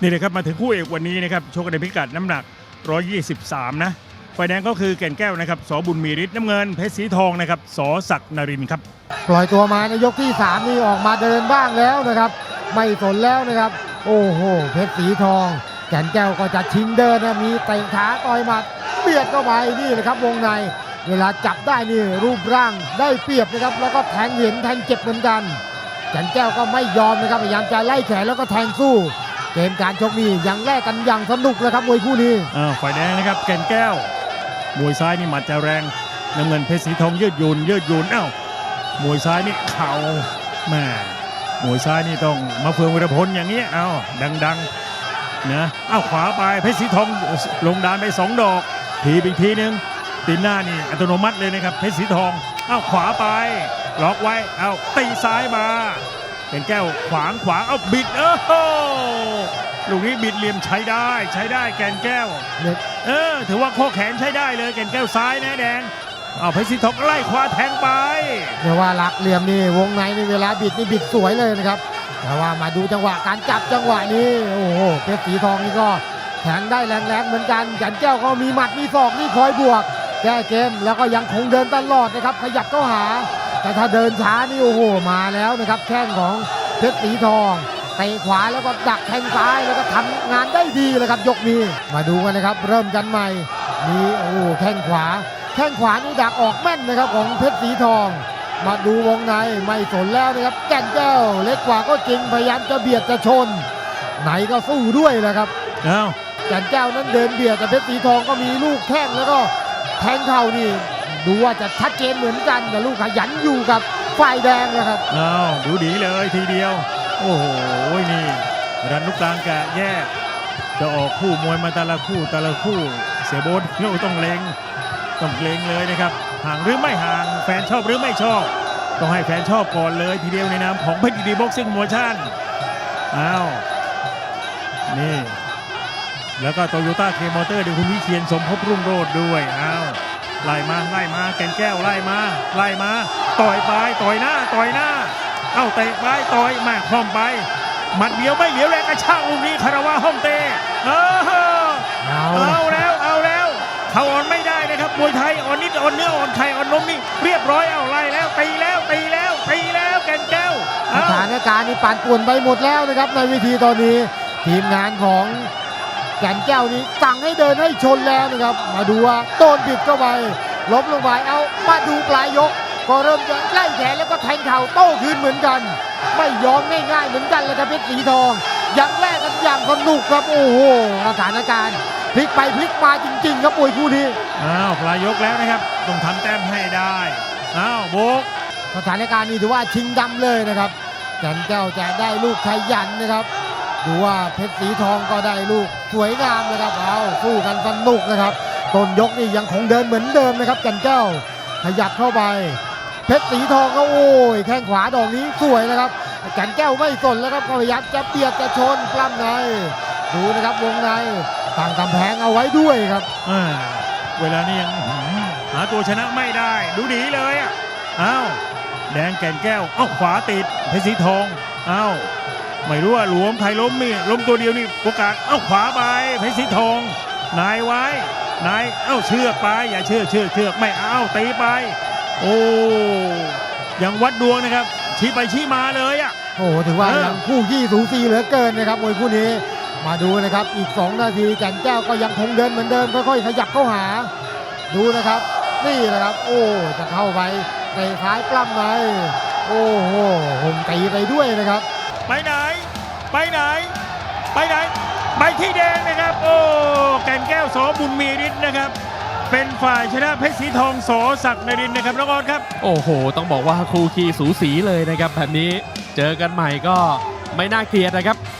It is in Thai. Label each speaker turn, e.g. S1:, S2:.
S1: นี่นะครับมาถึงคู่เอกวันนี้นะครับชกกันในพิกัดน้ำหนัก 123 นะฝ่ายแดงก็คือแก่นแก้วนะครับสอบุญมีฤทธิ์น้ำเงินเพชรสีทองนะครับสอศักดิ์นรินครับ
S2: ปล่อยตัวมาในยกที่ 3 นี่ออกมาเดินบ้างแล้วนะครับ ไม่สนแล้วนะครับ โอ้โห เพชรสีทอง แก่นแก้วก็จะชิงเดินนะมีเตะขาต่อยหมัดเบียดเข้าไปนี่นะครับวงใน เวลาจับได้นี่รูปร่างได้เปรียบนะครับ แล้วก็แทงเห็นแทงเจ็บเหมือนกัน แก่นแก้วก็ไม่ยอมนะครับพยายามจะไล่แขนแล้วก็แทงสู้ เกมการชกนี่ยังแลกกันอย่างสนุกเลยครับมวยคู่นี้
S1: อ่าฝ่ายแดงนะครับแก่นแก้ว มวยซ้ายนี่หมัดจะแรงน้ำเงินเพชรสีทองยืดหยุ่นยืดหยุ่นเอ้ามวยซ้ายนี่เข่าแม่มวยซ้ายนี่ต้องมาเฟืองวิรพลอย่างเงี้เอ้าดังๆนะเอ้าขวาไปเพชรสีทองลงดานไปสองดอกทีอีกทีนึงตีนหน้านี่อัตโนมัติเลยนะครับเพชรสีทองเอ้าขวาไปล็อกไว้เอ้าตีซ้ายมา แก่นแก้วขวางขวางเอ้าบิดเออลูกนี้บิดเหลี่ยมใช้ได้ใช้ได้แกนแก้ว เออ ถือว่าข้อแขนใช้ได้เลย แกนแก้วซ้ายนะแดงเอาเพชรสีทองไล่ขวาแทงไป
S2: เรียกว่าหลักเหลี่ยมนี่วงในนี่เวลาบิดนี่บิดสวยเลยนะครับ แต่ว่ามาดูจังหวะการจับจังหวะนี้โอ้โหเพชรสีทองนี่ก็แทงได้แรงๆเหมือนกันจันแก้วก็มีหมัดมีศอกนี่คอยบวกแก้เกมแล้วก็ยังคงเดินตลอดนะครับ ขยับเข้าหา แต่ถ้าเดินช้านี่โอ้โหมาแล้วนะครับ แข้งของเพชรสีทองเตะขวาแล้วก็ดักแทงซ้ายแล้วก็ทำงานได้ดีเลยครับยกนี้มาดูกันนะครับ เริ่มกันใหม่มีโอ้โหแข้งขวา แข้งขวานี่ดักออกแม่นนะครับของเพชรสีทอง มาดูวงในไม่สนแล้วนะครับแก่นแก้วเล็กกว่าก็จริงพยายามจะเบียดจะชน ไหนก็สู้ด้วยแหละครับ
S1: เอา
S2: แก่นแก้วนั้นเดินเบียดแต่เพชรสีทองก็มีลูกแข้งแล้วก็แทงเข่านี่ ดูว่าจะชัดเจนเหมือนกันแต่ลูกขยันอยู่กับฝ่ายแดงนะครับ
S1: เอาวดูดีเลยทีเดียว โอ้โหนี่รันลูกกลางกะแยกจะออกคู่มวยมาแต่ละคู่แต่ละคู่ เสียโบนโยต้องเลงต้องเลงเลยนะครับ ห่างหรือไม่ห่างแฟนชอบหรือไม่ชอบ ต้องให้แฟนชอบก่อนเลยทีเดียวในนามของเพชรดีบ็อกซิ่งโมชั่นอ้าวนี่แล้วก็โตโยต้าเคมอเตอร์ดูคุณวิเชียนสมภพรุ่งโรจน์ด้วยอ้าว ไล่มาไล่มาแก่นแก้วไล่มาไล่มาต่อยไปต่อยหน้าต่อยหน้า เอ้าเตะไปต่อยมาคล่อมไปหมัดเดียวไม่เหลียวแรงกระชากลูกนี้คาราวาห้องเตเออ
S2: เอา
S1: เอาแล้วเอาแล้วเขาอ่อนไม่ได้นะครับมวยไทยอ่อนนิดอ่อนเนื้ออ่อนไข่อ่อนนมนี่เรียบร้อยเอาไล่แล้วตีแล้วตีแล้วตีแล้วแก่นแก้ว
S2: ส
S1: เอ้า
S2: ถานการณ์นี่ปั่นป่วนไปหมดแล้วนะครับในเวทีตอนนี้ทีมงานของ แก่นแก้วนี้สั่งให้เดินให้ชนแล้วนะครับ มาดูว่าโดนบิดเข้าไปล้มลงไปเอามาดูปลายยก ก็เริ่มจะไล่แขนแล้วก็แทงเข่าโต้คืนเหมือนกัน ไม่ยอมง่ายๆเหมือนกันเลยครับเพชรสีทองยังแลกกันอย่างสนุกครับโอ้โหสถานการณ์พลิกไปพลิกมาจริง ๆ ครับมวยคู่นี้
S1: อ้าวปลายยกแล้วนะครับต้องทำแต้มให้ได้อ้าวโบก
S2: สถานการณ์นี้ถือว่าชิงดำเลยนะครับแก่นแก้วจะได้ลูกขยันนะครับ ดูว่าเพชรสีทองก็ได้ลูกสวยงามนะครับเอาสู้กันสนุกนะครับต้นยกนี่ยังคงเดินเหมือนเดิมนะครับแกนแก้วขยับเข้าไป เพชรสีทองก็โอ้ยแข้งขวาดอกนี้สวยนะครับแกนแก้วไม่สนแล้วครับพยายามจะเบียดจะชนปล้ำในดูนะครับวงในตั้งกำแพงเอาไว้ด้วยครับ
S1: เวลานี้ยังหืมหาตัวชนะไม่ได้ ดูดีเลยอะอ้าวแดงแก่นแก้วเอ้าขวาติดเพชรสีทองอ้าว ไม่รู้ว่าหลวมใครล้มนี่ล้มตัวเดียวนี่โอกาสเอ้าขวาไปเพชรสีทอง นายไว้ นายเอ้าเชือกไป อย่าเชือกเชือกเชือกไม่เอาตีไป โอ้ยังวัดดวงนะครับ ชี้ไปชี้มาเลยอะ
S2: โอ้โหถือว่า
S1: เออ
S2: ยังคู่ขี้สูสีเหลือเกินนะครับมวยคู่นี้มาดูนะครับอีก 2 นาทีแก่นแก้วก็ยังคงเดินเหมือนเดิมค่อยๆขยับเข้าหา ดูนะครับนี่แหละครับ โอ้จะเข้าไปเตะท้ายปล้ำในโอ้โหผมตีไปด้วยนะครับ
S1: ไปไหน ไปไหน ไปไหน ไปที่แดงนะครับ โอ้แก่นแก้วสอบุญมีฤทธิ์นะครับ เป็นฝ่ายชนะเพชรสีทองสอศักดิ์นรินนะครับน้องออนครับ
S3: โอ้โห ต้องบอกว่าครูคีสูสีเลยนะครับ แบบนี้เจอกันใหม่ก็ไม่น่าเกลียดนะครับ